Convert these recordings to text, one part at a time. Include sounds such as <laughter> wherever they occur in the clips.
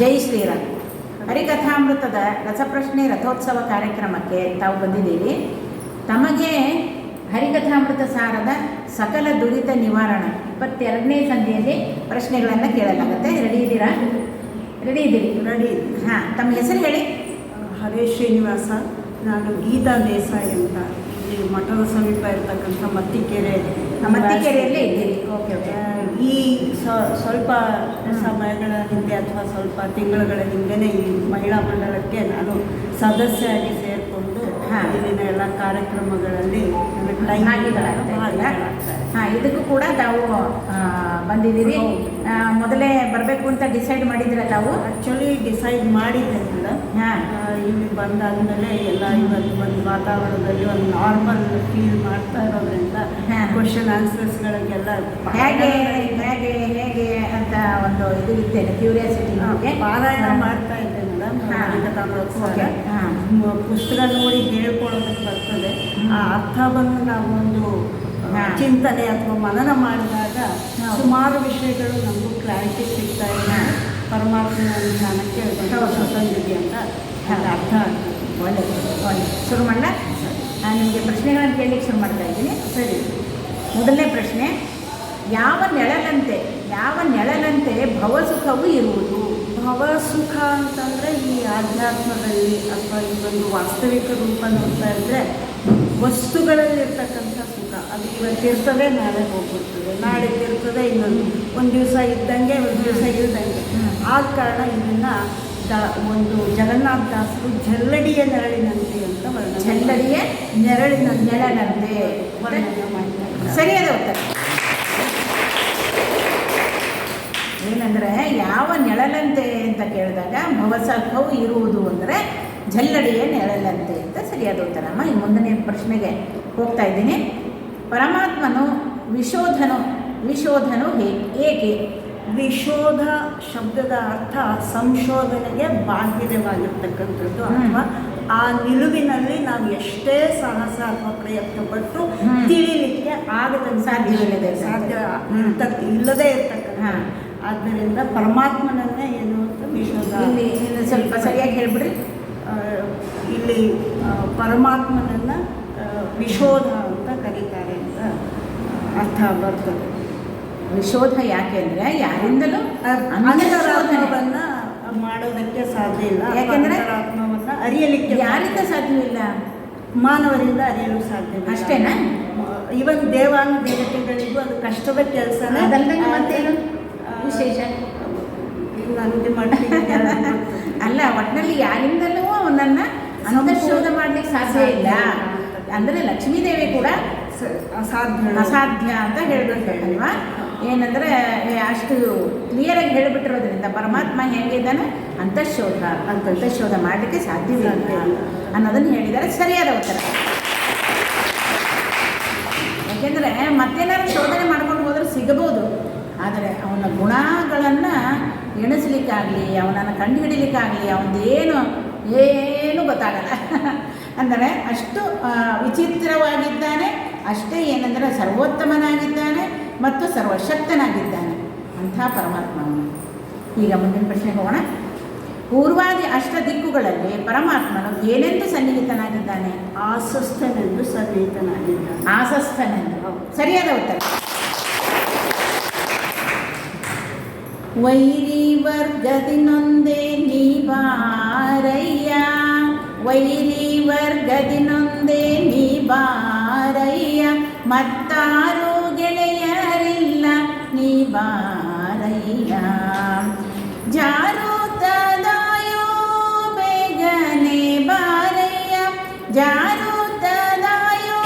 ಜೈ ಶ್ರೀರಾಮ್. ಹರಿಕಥಾಮೃತದ ರಸಪ್ರಶ್ನೆ ರಥೋತ್ಸವ ಕಾರ್ಯಕ್ರಮಕ್ಕೆ ತಾವು ಬಂದಿದ್ದೀರಿ. ತಮಗೆ ಹರಿಕಥಾಮೃತ ಸಾರದ ಸಕಲ ದುರಿತ ನಿವಾರಣ ಇಪ್ಪತ್ತೆರಡನೇ ಸಂಧಿಯಲ್ಲಿ ಪ್ರಶ್ನೆಗಳನ್ನು ಕೇಳಲಾಗುತ್ತೆ. ರೆಡಿ ಇದ್ದೀರಾ? ರೆಡಿ ಇದ್ದೀರಿ? ರೆಡಿ ಹಾಂ ತಮ್ಮ ಹೆಸರು ಹೇಳಿ. ಹರೇಶ್ ಶ್ರೀನಿವಾಸ ನಾನು ಗೀತಾ ದೇಸಾಯಿ ಅಂತ. ಮಠದ ಸಮೀಪ ಇರ್ತಕ್ಕಂಥ ಮತ್ತಿಕೆರೆ ಮತ್ತಿಕೆರೆಯಲ್ಲೇ ಇದ್ದೀರಿ ಓಕೆ ಓಕೆ. ಈ ಸ್ವ- ಸ್ವಲ್ಪ ಸಮಯಗಳ ಹಿಂದೆ ಅಥವಾ ಸ್ವಲ್ಪ ತಿಂಗಳುಗಳ ಹಿಂದೆನೆ ಈ ಮಹಿಳಾ ಮಂಡಲಕ್ಕೆ ನಾನು ಸದಸ್ಯರಾಗಿ ಸೇರಿಕೊಂಡು. ಇಲ್ಲಿನ ಎಲ್ಲ ಕಾರ್ಯಕ್ರಮಗಳಲ್ಲಿ? ಹಾಂ ಇದಕ್ಕೂ ಕೂಡ ತಾವು ಬಂದಿದ್ದೀರಿ. ಮೊದಲೇ ಬರಬೇಕು ಅಂತ ಡಿಸೈಡ್ ಮಾಡಿದ್ರೆ ತಾವು? ಆ್ಯಕ್ಚುಲಿ ಡಿಸೈಡ್ ಮಾಡಿದ್ದೆ ಮೇಡಮ್ ಹಾಂ. ಆ, ಇಲ್ಲಿ ಬಂದಾದ್ಮೇಲೆ ಎಲ್ಲ ಇವತ್ತು ಒಂದು ವಾತಾವರಣದಲ್ಲಿ ಒಂದು ನಾರ್ಮಲ್ ಫೀಲ್ ಮಾಡ್ತಾ ಇರೋದ್ರಿಂದ. ಕ್ವಶನ್ ಆನ್ಸರ್ಸ್ಗಳಿಗೆಲ್ಲ ಹೇಗೆ ಹೇಗೆ ಹೇಗೆ ಅಂತ ಒಂದು ಇದು ಇದ್ದೇನೆ ಕ್ಯೂರಿಯಾಸಿಟಿ ಪಾರಾಯಣ ಮಾಡ್ತಾ ಇದ್ದೆ ಮೇಡಮ್ ಪುಸ್ತಕ ನೋಡಿ ಹೇಳ್ಕೊಳ್ಳೋದಕ್ಕೆ ಬರ್ತದೆ. ಆ ಅರ್ಥ ಬಂದು ನಾವು ಒಂದು. ಚಿಂತನೆ ಅಥವಾ ಮನನ ಮಾಡಿದಾಗ. ಸುಮಾರು ವಿಷಯಗಳು ನಮಗೂ ಕ್ಲಾರಿಟಿ ಸಿಗ್ತಾ ಇಲ್ಲ. ಪರಮಾತ್ಮನ ಜ್ಞಾನಕ್ಕೆ ಹೌದು. ತಂದಿದೆ ಅಂತ ಅರ್ಥ ಆಗ್ತದೆ. ಒಳ್ಳೆಯದು ಒಳ್ಳೆ ಶುರು ಮಾಡ ನಾನು ನಿಮಗೆ ಪ್ರಶ್ನೆಗಳನ್ನು ಕೇಳಲಿಕ್ಕೆ ಶುರು ಮಾಡ್ತಾ ಇದ್ದೀನಿ. ಸರಿ. ಮೊದಲನೇ ಪ್ರಶ್ನೆ ಯಾವ ನೆಳಲಂತೆ ಯಾವ ನೆಳಲಂತೆ ಭವಸುಖವು ಇರುವುದು? ಭವಸುಖ ಅಂತಂದರೆ ಈ ಆಧ್ಯಾತ್ಮದಲ್ಲಿ ಅಥವಾ ಈ ಒಂದು ವಾಸ್ತವಿಕ ರೂಪ ನೋಡ್ತಾ ಇದ್ದರೆ ವಸ್ತುಗಳಲ್ಲಿರ್ತಕ್ಕಂಥ ಅದು ಇವತ್ತಿರ್ತದೆ ನಾಳೆ ಹೋಗ್ಬಿಡ್ತದೆ. ನಾಳೆ ಇರ್ತದೆ ಇನ್ನೊಂದು ಒಂದು ದಿವಸ ಇದ್ದಂಗೆ ಒಂದು ದಿವಸ ಇಲ್ದಂಗೆ. ಆ ಆದ ಕಾರಣ ಇದನ್ನು ದ ಒಂದು ಜಗನ್ನಾಥ ದಾಸರು ಜಲ್ಲಡಿಯ ನೆರಳಿನಂತೆ ಅಂತ ವರ್ಣನೆ ಜಲ್ಲಡಿಯ ನೆರಳಿನ ನೆರಳಂತೆ ವರ್ಣನೆ ಮಾಡಿದ್ದಾರೆ. ಸರಿಯಾದ ಉತ್ತರ. ಏನಂದರೆ ಯಾವ ನೆರಳಂತೆ ಅಂತ ಕೇಳಿದಾಗ ಭವಸರ್ಪವು ಇರುವುದು ಅಂದರೆ ಜಲ್ಲಡಿಯ ನೆರಳಂತೆ ಅಂತ ಸರಿಯಾದ ಉತ್ತರ. ಅಮ್ಮ ಈ ಮುಂದನೇ ಪ್ರಶ್ನೆಗೆ ಹೋಗ್ತಾ ಇದ್ದೀನಿ. ಪರಮಾತ್ಮನು ವಿಶೋಧನು ವಿಶೋಧನು ಏಕೆ? ವಿಶೋಧ ಶಬ್ದದ ಅರ್ಥ ಸಂಶೋಧನೆಗೆ ಬಾಧ್ಯತೆವಾಗಿರ್ತಕ್ಕಂಥದ್ದು. ಅಥವಾ ಆ ನಿಲುವಿನಲ್ಲಿ ನಾವು ಎಷ್ಟೇ ಸಾಹಸ ಅಥವಾ ಪ್ರಯತ್ನ ಪಟ್ಟು. ತಿಳಿಲಿಕ್ಕೆ ಆಗದ ಸಾಧ್ಯವಿಲ್ಲದೆ ಸಾಧ್ಯ ಇಲ್ಲದೆ ಇರ್ತಕ್ಕಂಥ ಆದ್ದರಿಂದ ಪರಮಾತ್ಮನನ್ನೇ ಏನು ಅಂತ ವಿಶೋಧ. ಇಲ್ಲಿ ಸ್ವಲ್ಪ ಸರಿಯಾಗಿ ಹೇಳ್ಬಿಡ್ರಿ. ಆ, ಇಲ್ಲಿ ಪರಮಾತ್ಮನನ್ನು ವಿಶೋಧ ಕರೀತಾರೆ ಅಂತ ಅರ್ಥ ಬರ್ತದೆ ವಿಶೋಧ ಯಾಕೆ ಅಂದರೆ ಯಾರಿಂದಲೂ ಅಂತರಾತ್ಮವನ್ನ ಮಾಡೋದಕ್ಕೆ ಸಾಧ್ಯ ಇಲ್ಲ. ಯಾಕೆಂದ್ರೆ? ಅಂತರಾತ್ಮವನ್ನ ಅರಿಯಲಿಕ್ಕೆ ಯಾರಿಂದ ಸಾಧ್ಯವಿಲ್ಲ ಮಾನವರಿಂದ ಅರಿಯಲು ಸಾಧ್ಯ ಅಷ್ಟೇನಾ? ಇವನ್ ದೇವಾಂಗ ದೇವತೆಗಳಿಗೂ ಅದು ಕಷ್ಟದ ಕೆಲಸ ಅದಲ್ಲದೆ ಮತ್ತೇನು? ವಿಶೇಷ? ನನಗೆ. <laughs> ಅಲ್ಲ ಒಟ್ಟಿನಲ್ಲಿ ಯಾರಿಂದಲೂ ಅವನನ್ನು ಅಂತಃಶೋಧ ಮಾಡ್ಲಿಕ್ಕೆ ಸಾಧ್ಯ ಇಲ್ಲ. ಅಂದರೆ ಲಕ್ಷ್ಮೀದೇವಿ ಕೂಡ ಅಸಾಧ್ಯ ಅಸಾಧ್ಯ ಅಂತ ಹೇಳ್ಬೇಕಲ್ವಾ ಏನಂದರೆ ಅಷ್ಟು ಕ್ಲಿಯರಾಗಿ ಹೇಳಿಬಿಟ್ಟಿರೋದ್ರಿಂದ ಪರಮಾತ್ಮ ಹೇಗಿದ್ದಾನೆ ಅಂತಃಶೋಧ. ಅಂತಃಶೋಧ ಮಾಡಲಿಕ್ಕೆ ಸಾಧ್ಯವಿಲ್ಲ ಅನ್ನೋದನ್ನು ಹೇಳಿದ್ದಾರೆ. ಸರಿಯಾದ ಉತ್ತರ. ಯಾಕೆಂದರೆ ಮತ್ತೇನಾದ್ರು ಶೋಧನೆ ಮಾಡ್ಕೊಂಡು ಹೋದ್ರೆ ಸಿಗಬಹುದು. ಆದರೆ ಅವನ ಗುಣಗಳನ್ನು ಎಣಿಸ್ಲಿಕ್ಕಾಗಲಿ ಅವನನ್ನು ಕಂಡುಹಿಡಿಲಿಕ್ಕಾಗಲಿ ಅವನದೇನು ಏನು ಗೊತ್ತಾಗಲ್ಲ. ಅಂದರೆ ಅಷ್ಟು ವಿಚಿತ್ರವಾಗಿದ್ದಾನೆ ಅಷ್ಟೇ ಏನೆಂದರೆ ಸರ್ವೋತ್ತಮನಾಗಿದ್ದಾನೆ ಮತ್ತು ಸರ್ವಶಕ್ತನಾಗಿದ್ದಾನೆ. ಅಂಥ ಪರಮಾತ್ಮನು ಈಗ ಮುಂದಿನ ಪ್ರಶ್ನೆ ಹೋಗೋಣ. ಪೂರ್ವಾದಿ ಅಷ್ಟ ದಿಕ್ಕುಗಳಲ್ಲಿ ಪರಮಾತ್ಮನು ಏನೆಂದು ಸನ್ನಿಹಿತನಾಗಿದ್ದಾನೆ? ಆಸಸ್ಥನೆಂದು ಸನ್ನಿಹಿತನಾಗಿದ್ದಾನೆ. ಆಸಸ್ಥನೆಂದು. ಸರಿಯಾದ ಉತ್ತರ. ವೈರಿ ವರ್ಗದಿನೊಂದೇ ನೀವಾರಯ್ಯ. ವೈರಿ ವರ್ಗದಿನೊಂದೇ ನೀ ಬಾರಯ್ಯ ಮತ್ತಾರು ಗೆಳೆಯರಿಲ್ಲ ನೀ ಬಾರಯ್ಯ ಜಾರುತ್ತದಾಯೋ ಬೇಗನೆ ಬಾರಯ್ಯ ಜಾರುತ್ತದಾಯೋ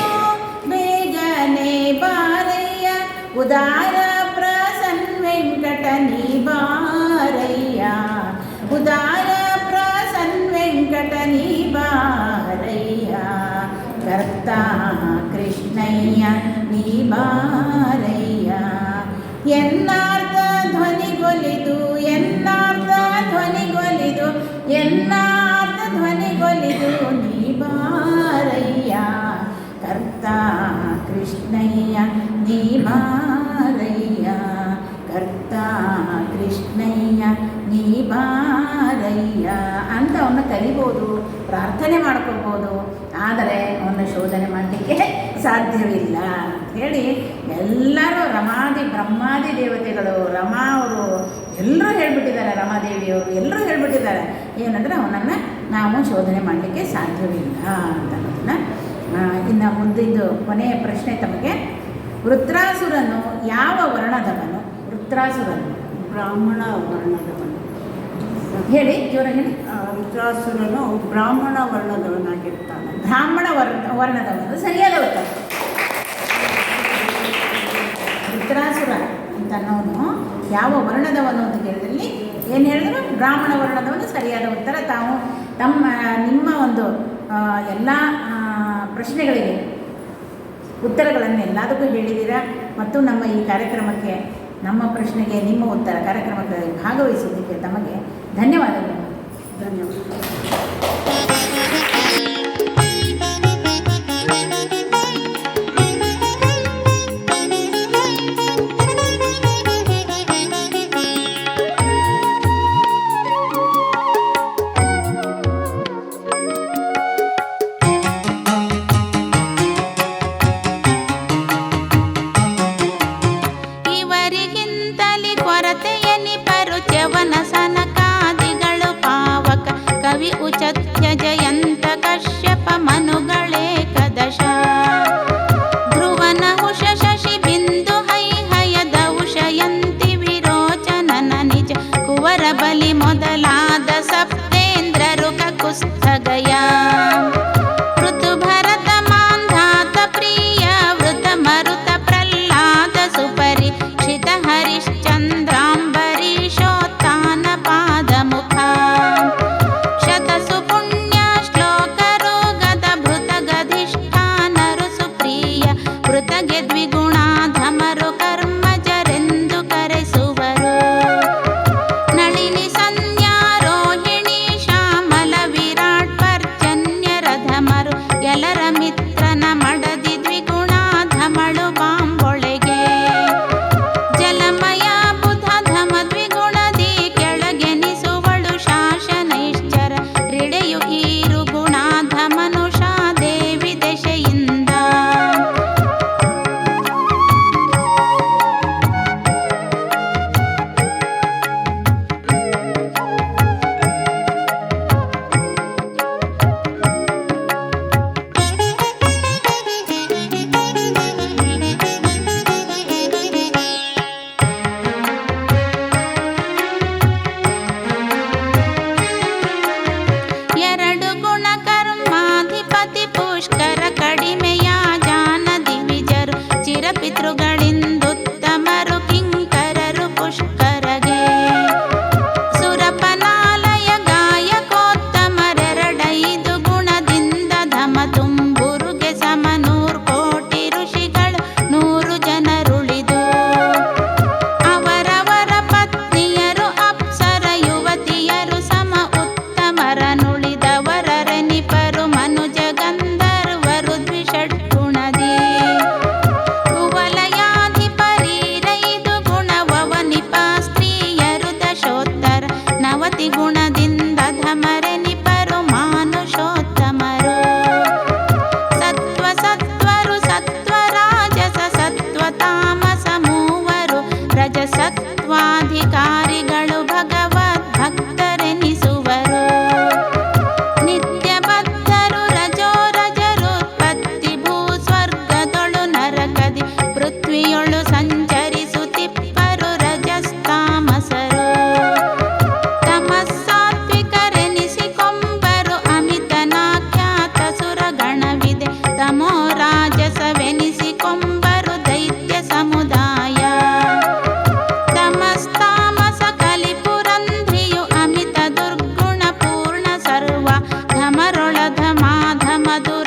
ಬೇಗನೆ ಬಾರಯ್ಯ ಉದಾರ ಕರ್ತ ಕೃಷ್ಣಯ್ಯ ನೀ ಬಾರಯ್ಯ ಎನ್ನಾರ್ಥ ಧ್ವನಿಗೊಲಿದು ಎನ್ನಾರ್ಥ ಧ್ವನಿಗೊಲಿದು ಎನ್ನಾರ್ಥ ಧ್ವನಿಗೊಲಿದು ನೀ ಬಾರಯ್ಯ ಕರ್ತ ಕೃಷ್ಣಯ್ಯ ನೀ ಕರ್ತಾ ಕೃಷ್ಣಯ್ಯ ನೀ ಬಾರಯ್ಯ ಅಂತ ಅವನ್ನ ಕರಿಬೋದು, ಪ್ರಾರ್ಥನೆ ಮಾಡ್ಕೋಬೋದು ಆದರೆ ಅವನ ಶೋಧನೆ ಮಾಡಲಿಕ್ಕೆ ಸಾಧ್ಯವಿಲ್ಲ ಅಂತ ಹೇಳಿ ಎಲ್ಲರೂ ರಮಾದಿ ಬ್ರಹ್ಮಾದಿ ದೇವತೆಗಳು ರಮಾ ಅವರು ಎಲ್ಲರೂ ಹೇಳ್ಬಿಟ್ಟಿದ್ದಾರೆ ರಮಾದೇವಿಯವರು ಎಲ್ಲರೂ ಹೇಳ್ಬಿಟ್ಟಿದ್ದಾರೆ. ಏನಂದರೆ ಅವನನ್ನು ನಾವು ಶೋಧನೆ ಮಾಡಲಿಕ್ಕೆ ಸಾಧ್ಯವಿಲ್ಲ ಅಂತ ಅನ್ನೋದನ್ನ ಆ, ಇನ್ನು ಮುಂದಿದ್ದು ಕೊನೆಯ ಪ್ರಶ್ನೆ ತಮಗೆ. ವೃತ್ರಾಸುರನು ಯಾವ ವರ್ಣದವನು? ವೃತ್ರಾಸುರನು ಬ್ರಾಹ್ಮಣ ವರ್ಣದವನು. ಹೇಳಿ ಜೋರಾಗಿ ಹೇಳಿ. ವೃತ್ರಾಸುರನು ಬ್ರಾಹ್ಮಣ ವರ್ಣದವನಾಗಿರ್ತಾನೆ. ಬ್ರಾಹ್ಮಣ ವರ್ಣ ವರ್ಣದವನು ಸರಿಯಾದ ಉತ್ತರ. ವೃತ್ರಾಸುರ ಅಂತ ಅನ್ನೋನು ಯಾವ ವರ್ಣದವನು ಅಂತ ಕೇಳಿದಲ್ಲಿ ಏನು ಹೇಳಿದ್ರು? ಬ್ರಾಹ್ಮಣ ವರ್ಣದವನು ಸರಿಯಾದ ಉತ್ತರ. ತಾವು ತಮ್ಮ ನಿಮ್ಮ ಒಂದು ಎಲ್ಲ ಪ್ರಶ್ನೆಗಳಿಗೆ ಉತ್ತರಗಳನ್ನು ಎಲ್ಲದಕ್ಕೂ ಹೇಳಿದ್ದೀರಾ? ಮತ್ತು ನಮ್ಮ ಈ ಕಾರ್ಯಕ್ರಮಕ್ಕೆ ನಮ್ಮ ಪ್ರಶ್ನೆಗೆ ನಿಮ್ಮ ಉತ್ತರ ಕಾರ್ಯಕ್ರಮಕ್ಕೆ ಭಾಗವಹಿಸಿದ್ದಕ್ಕೆ ತಮಗೆ ಧನ್ಯವಾದಗಳು ಧನ್ಯವಾದ ಎಲ್ಲರ ಮಿತ್ರನ maduro.